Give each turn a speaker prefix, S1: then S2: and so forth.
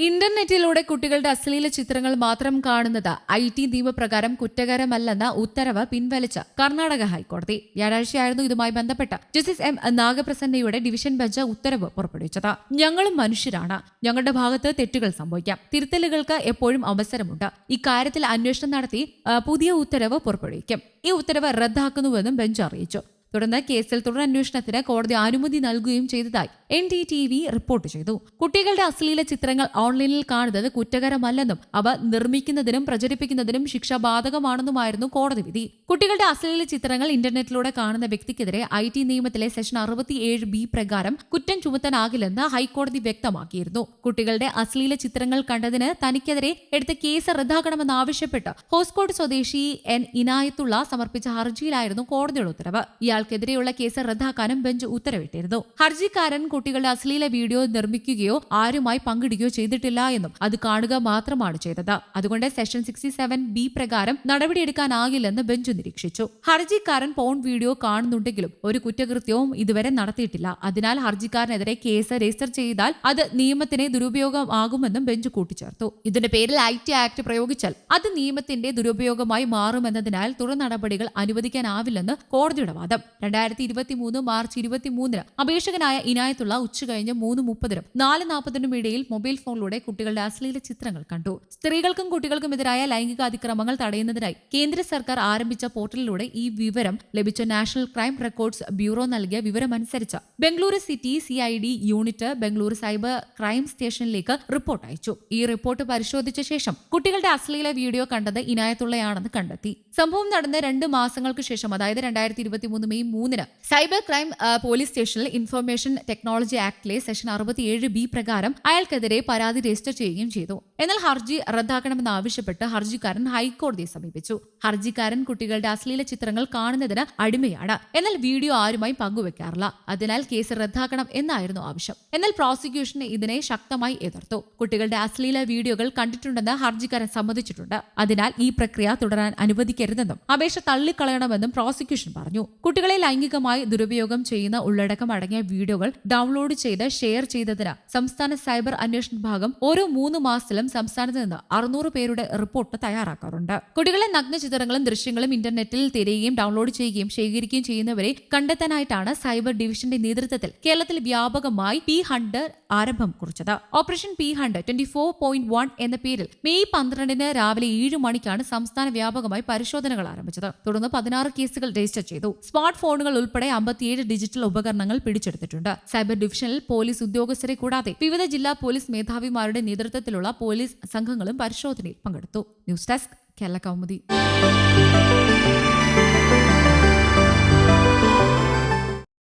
S1: ഇന്റർനെറ്റിലൂടെ കുട്ടികളുടെ അശ്ലീല ചിത്രങ്ങൾ മാത്രം കാണുന്നത് ഐ ടി നിയമപ്രകാരം കുറ്റകരമല്ലെന്ന ഉത്തരവ് പിൻവലിച്ച കർണാടക ഹൈക്കോടതി. വ്യാഴാഴ്ചയായിരുന്നു ഇതുമായി ബന്ധപ്പെട്ട് ജസ്റ്റിസ് എം നാഗപ്രസന്നയുടെ ഡിവിഷൻ ബെഞ്ച് ഉത്തരവ് പുറപ്പെടുവിച്ചത്. ഞങ്ങളും മനുഷ്യരാണ്. ഞങ്ങളുടെ ഭാഗത്ത് തെറ്റുകൾ സംഭവിക്കാം. തിരുത്തലുകൾക്ക് എപ്പോഴും അവസരമുണ്ട്. ഇക്കാര്യത്തിൽ അന്വേഷണം നടത്തി പുതിയ ഉത്തരവ് പുറപ്പെടുവിക്കും. ഈ ഉത്തരവ് റദ്ദാക്കുന്നുവെന്നും ബെഞ്ച് അറിയിച്ചു. തുടർന്ന് കേസിൽ തുടരന്വേഷണത്തിന് കോടതി അനുമതി നൽകുകയും ചെയ്തതായി N D T V report ചെയ്തു. കുട്ടികളുടെ അശ്ലീല ചിത്രങ്ങൾ ഓൺലൈനിൽ കാണുന്നത് കുറ്റകരമല്ലെന്നും അവ നിർമ്മിക്കുന്നതിനും പ്രചരിപ്പിക്കുന്നതിനും ശിക്ഷ ബാധകമാണെന്നുമായിരുന്നു കോടതി വിധി. കുട്ടികളുടെ അശ്ലീല ചിത്രങ്ങൾ ഇന്റർനെറ്റിലൂടെ കാണുന്ന വ്യക്തിക്കെതിരെ ഐ ടി നിയമത്തിലെ സെഷൻ അറുപത്തിയേഴ് ബി പ്രകാരം കുറ്റം ചുമത്താനാകില്ലെന്ന് ഹൈക്കോടതി വ്യക്തമാക്കിയിരുന്നു. കുട്ടികളുടെ അശ്ലീല ചിത്രങ്ങൾ കണ്ടതിന് തനിക്കെതിരെ എടുത്ത കേസ് റദ്ദാക്കണമെന്നാവശ്യപ്പെട്ട് ഹോസ്കോട്ട് സ്വദേശി എൻ ഇനായത്തുള്ള സമർപ്പിച്ച ഹർജിയിലായിരുന്നു കോടതിയുടെ ഉത്തരവ്. ഇയാൾക്കെതിരെയുള്ള കേസ് റദ്ദാക്കാനും ബെഞ്ച് ഉത്തരവിട്ടിരുന്നു. ഹർജിക്കാരൻ കുട്ടികളുടെ അശ്ലീല വീഡിയോ നിർമ്മിക്കുകയോ ആരുമായി പങ്കിടുകയോ ചെയ്തിട്ടില്ല എന്നും അത് കാണുക മാത്രമാണ് ചെയ്തത്. അതുകൊണ്ട് സെഷൻ സിക്സ്റ്റി സെവൻ ബി പ്രകാരം നടപടിയെടുക്കാനാകില്ലെന്ന് ബെഞ്ച് നിരീക്ഷിച്ചു. ഹർജിക്കാരൻ പോൺ വീഡിയോ കാണുന്നുണ്ടെങ്കിലും ഒരു കുറ്റകൃത്യവും ഇതുവരെ നടത്തിയിട്ടില്ല. അതിനാൽ ഹർജിക്കാരനെതിരെ കേസ് രജിസ്റ്റർ ചെയ്താൽ അത് നിയമത്തിന് ദുരുപയോഗമാകുമെന്നും ബെഞ്ച് കൂട്ടിച്ചേർത്തു. ഇതിന്റെ പേരിൽ ഐ ടി ആക്ട് പ്രയോഗിച്ചാൽ അത് നിയമത്തിന്റെ ദുരുപയോഗമായി മാറുമെന്നതിനാൽ തുടർ നടപടികൾ അനുവദിക്കാനാവില്ലെന്ന് കോടതിയുടെ വാദം. രണ്ടായിരത്തി ഇരുപത്തി മൂന്ന് മാർച്ച് ഇരുപത്തി മൂന്നിന് അപേക്ഷകനായ ഇനായത്തുള്ള ഉച്ചകഴിഞ്ഞ് മൂന്ന് മുപ്പതിനും നാല് നാൽപ്പതിനും ഇടയിൽ മൊബൈൽ ഫോണിലൂടെ കുട്ടികളുടെ അശ്ലീല ചിത്രങ്ങൾ കണ്ടു. സ്ത്രീകൾക്കും കുട്ടികൾക്കും എതിരായ ലൈംഗിക അതിക്രമങ്ങൾ തടയുന്നതിനായി കേന്ദ്ര സർക്കാർ ആരംഭിച്ച പോർട്ടലിലൂടെ ഈ വിവരം ലഭിച്ച നാഷണൽ ക്രൈം റെക്കോർഡ്സ് ബ്യൂറോ നൽകിയ വിവരമനുസരിച്ച് Bengaluru city CID unit Bengaluru cyber crime സ്റ്റേഷനിലേക്ക് റിപ്പോർട്ട് അയച്ചു. ഈ റിപ്പോർട്ട് പരിശോധിച്ച ശേഷം കുട്ടികളുടെ അശ്ലീല വീഡിയോ കണ്ടത് ഇനായത്തുള്ളയാണെന്ന് കണ്ടെത്തി. സംഭവം നടന്ന് രണ്ട് മാസങ്ങൾക്ക് ശേഷം അതായത് രണ്ടായിരത്തി ഇരുപത്തി മൂന്ന് മെയ് മൂന്നിന്. സൈബർ ക്രൈം പോലീസ് സ്റ്റേഷനിൽ ഇൻഫർമേഷൻ ടെക്നോളജി ആക്ടിലെ സെഷൻ അറുപത്തിയേഴ് ബി പ്രകാരം അയാൾക്കെതിരെ പരാതി രജിസ്റ്റർ ചെയ്യുകയും ചെയ്തു. എന്നാൽ ഹർജി റദ്ദാക്കണമെന്ന് ആവശ്യപ്പെട്ട് ഹർജിക്കാരൻ ഹൈക്കോടതിയെ സമീപിച്ചു. ഹർജിക്കാരൻ കുട്ടികളുടെ അശ്ലീല ചിത്രങ്ങൾ കാണുന്നതിന് അടിമയാണ്. എന്നാൽ വീഡിയോ ആരുമായി പങ്കുവെക്കാറില്ല. അതിനാൽ കേസ് റദ്ദാക്കണം എന്നായിരുന്നു ആവശ്യം. എന്നാൽ പ്രോസിക്യൂഷൻ ഇതിനെ ശക്തമായി എതിർത്തു. കുട്ടികളുടെ അശ്ലീല വീഡിയോകൾ കണ്ടിട്ടുണ്ടെന്ന് ഹർജിക്കാരൻ സമ്മതിച്ചിട്ടുണ്ട്. അതിനാൽ ഈ പ്രക്രിയ തുടരാൻ അനുവദിക്കരുതെന്നും അപേക്ഷ തള്ളിക്കളയണമെന്നും പ്രോസിക്യൂഷൻ പറഞ്ഞു. കുട്ടികളെ ലൈംഗികമായി ദുരുപയോഗം ചെയ്യുന്ന ഉള്ളടക്കം അടങ്ങിയ വീഡിയോകൾ ഡൗൺലോഡ് ചെയ്ത് ഷെയർ ചെയ്തതിന് സംസ്ഥാന സൈബർ അന്വേഷണ വിഭാഗം ഓരോ മൂന്ന് മാസത്തിലും സംസ്ഥാനത്ത് നിന്ന് അറുന്നൂറ് പേരുടെ റിപ്പോർട്ട് തയ്യാറാക്കാറുണ്ട്. കുട്ടികളെ നഗ്ന ചിത്രങ്ങളും ദൃശ്യങ്ങളും ഇന്റർനെറ്റിൽ തിരയുകയും ഡൗൺലോഡ് ചെയ്യുകയും ശേഖരിക്കുകയും ചെയ്യുന്നവരെ കണ്ടെത്താനായിട്ടാണ് സൈബർ ഡിവിഷന്റെ നേതൃത്വത്തിൽ കേരളത്തിൽ വ്യാപകമായി പി ഹണ്ട് ആരംഭം കുറിച്ചത്. Operation P hunt twenty four point one എന്ന പേരിൽ മെയ് പന്ത്രണ്ടിന് രാവിലെ ഏഴ് മണിക്കാണ് സംസ്ഥാന വ്യാപകമായി പരിശോധനകൾ ആരംഭിച്ചത്. തുടർന്ന് പതിനാറ് കേസുകൾ രജിസ്റ്റർ ചെയ്തു. സ്മാർട്ട് ഫോണുകൾ ഉൾപ്പെടെ അമ്പത്തിയേഴ് ഡിജിറ്റൽ ഉപകരണങ്ങൾ പിടിച്ചെടുത്തിട്ടുണ്ട്. സൈബർ ഡിവിഷനിൽ പോലീസ് ഉദ്യോഗസ്ഥരെ കൂടാതെ വിവിധ ജില്ലാ പോലീസ് മേധാവിമാരുടെ നേതൃത്വത്തിലുള്ള പോലീസ് സംഘങ്ങളും പരിശോധനയിൽ പങ്കെടുത്തു. News desk Kerala Kaumudi.